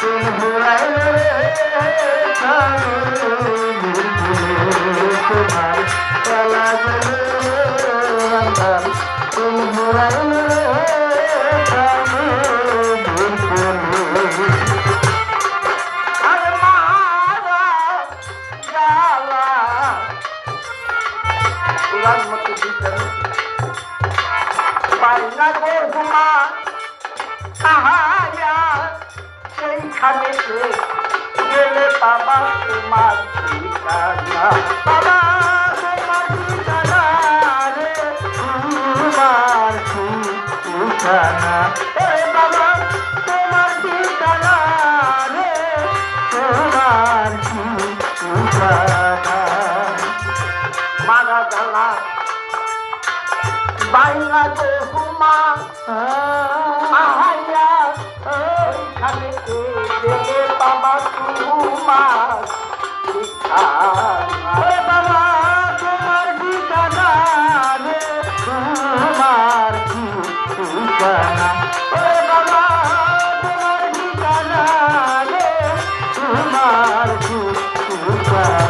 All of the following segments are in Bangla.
তুমি ঘুরাইল তোমার খেলা গেল বান্ধা সেইখানে গেলে বাবা তোমার ঠিকানা। বাবা আহাইয়া ওইখানে তুমা ঠিকানা বাবা তোমার ঠিকানা রে তোমার বাবা তোমার ঠিকানা রে তোমার ঠিকানা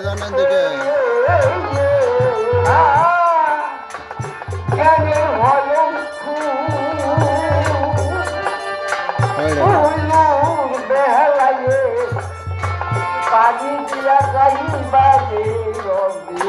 করে। দিকে পানি দিয়া গাই বাগে রবি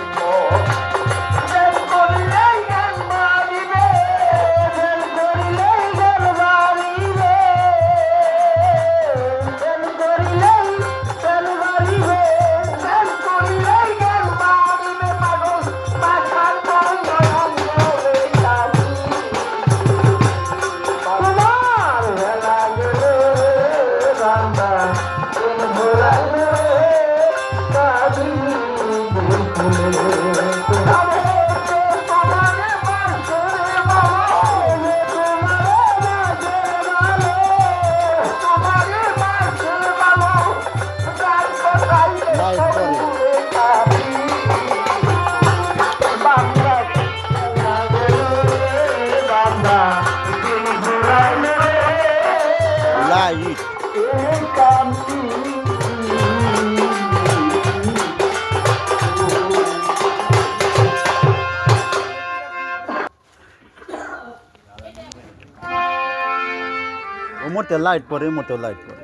রাতে লাইট পরে মোটেও লাইট পরে।